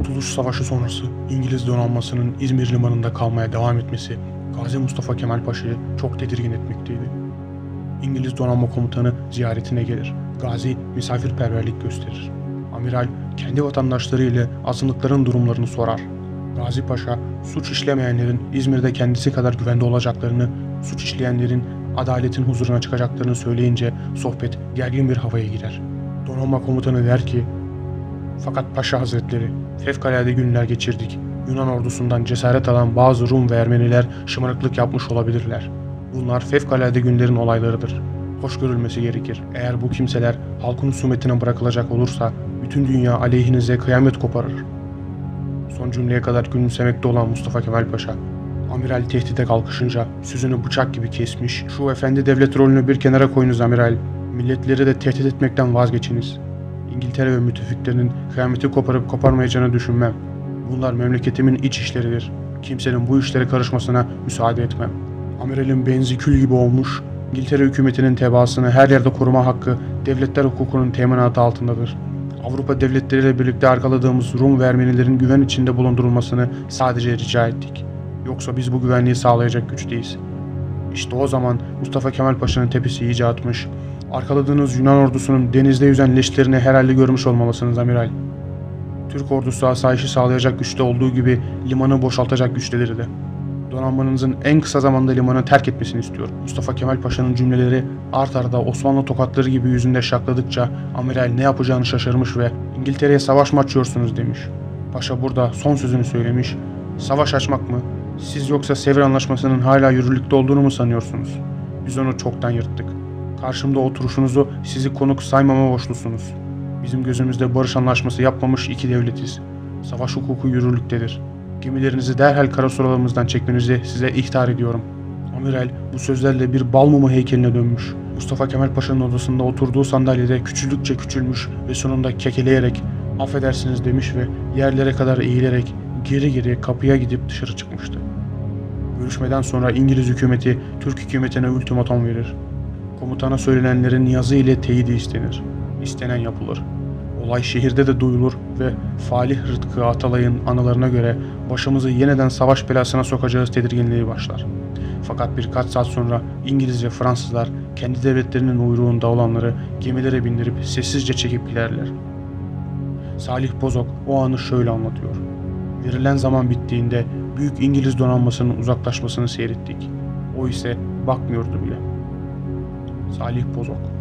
Kurtuluş Savaşı sonrası İngiliz donanmasının İzmir limanında kalmaya devam etmesi Gazi Mustafa Kemal Paşa'yı çok tedirgin etmekteydi. İngiliz donanma komutanı ziyaretine gelir. Gazi misafirperverlik gösterir. Amiral kendi vatandaşları ile azınlıkların durumlarını sorar. Gazi Paşa suç işlemeyenlerin İzmir'de kendisi kadar güvende olacaklarını, suç işleyenlerin adaletin huzuruna çıkacaklarını söyleyince sohbet gergin bir havaya girer. Donanma komutanı der ki, fakat Paşa Hazretleri, fevkalade günler geçirdik. Yunan ordusundan cesaret alan bazı Rum ve Ermeniler şımarıklık yapmış olabilirler. Bunlar fevkalade günlerin olaylarıdır. Hoş görülmesi gerekir. Eğer bu kimseler halkın husumetine bırakılacak olursa bütün dünya aleyhinize kıyamet koparır. Son cümleye kadar gülümsemekte olan Mustafa Kemal Paşa, amiral tehdide kalkışınca sözünü bıçak gibi kesmiş. Şu efendi devlet rolünü bir kenara koyunuz amiral. Milletleri de tehdit etmekten vazgeçiniz. İngiltere ve müttefiklerinin kıyameti koparıp koparmayacağını düşünmem. Bunlar memleketimin iç işleridir. Kimsenin bu işlere karışmasına müsaade etmem. Amiralin benzi kül gibi olmuş, İngiltere hükümetinin tebaasını her yerde koruma hakkı devletler hukukunun teminatı altındadır. Avrupa devletleriyle birlikte arkaladığımız Rum ve Ermenilerin güven içinde bulundurulmasını sadece rica ettik. Yoksa biz bu güvenliği sağlayacak güçteyiz. İşte o zaman Mustafa Kemal Paşa'nın tepesi iyice atmış. Arkaladığınız Yunan ordusunun denizde yüzen leşlerini herhalde görmüş olmalısınız amiral. Türk ordusu asayişi sağlayacak güçte olduğu gibi limanı boşaltacak güçtedir de. Donanmanızın en kısa zamanda limanı terk etmesini istiyor. Mustafa Kemal Paşa'nın cümleleri art arda Osmanlı tokatları gibi yüzünde şakladıkça amiral ne yapacağını şaşırmış ve İngiltere'ye savaş mı açıyorsunuz demiş. Paşa burada son sözünü söylemiş. Savaş açmak mı? Siz yoksa Sevr Anlaşması'nın hala yürürlükte olduğunu mu sanıyorsunuz? Biz onu çoktan yırttık. Karşımda oturuşunuzu sizi konuk saymama borçlusunuz. Bizim gözümüzde barış anlaşması yapmamış iki devletiz. Savaş hukuku yürürlüktedir. Gemilerinizi derhal karasularımızdan çekmenizi size ihtar ediyorum. Amiral bu sözlerle bir bal mumu heykeline dönmüş. Mustafa Kemal Paşa'nın odasında oturduğu sandalyede küçüldükçe küçülmüş ve sonunda kekeleyerek affedersiniz demiş ve yerlere kadar eğilerek geri geri kapıya gidip dışarı çıkmıştı. Görüşmeden sonra İngiliz hükümeti Türk hükümetine ultimatom verir. Komutana söylenenlerin yazı ile teyidi istenir. İstenen yapılır. Olay şehirde de duyulur ve Falih Rıtkı Atalay'ın anılarına göre başımızı yeniden savaş belasına sokacağız tedirginliği başlar. Fakat birkaç saat sonra İngiliz ve Fransızlar kendi devletlerinin uyruğunda olanları gemilere bindirip sessizce çekip giderler. Salih Bozok o anı şöyle anlatıyor. Verilen zaman bittiğinde büyük İngiliz donanmasının uzaklaşmasını seyrettik. O ise bakmıyordu bile. Salih Bozok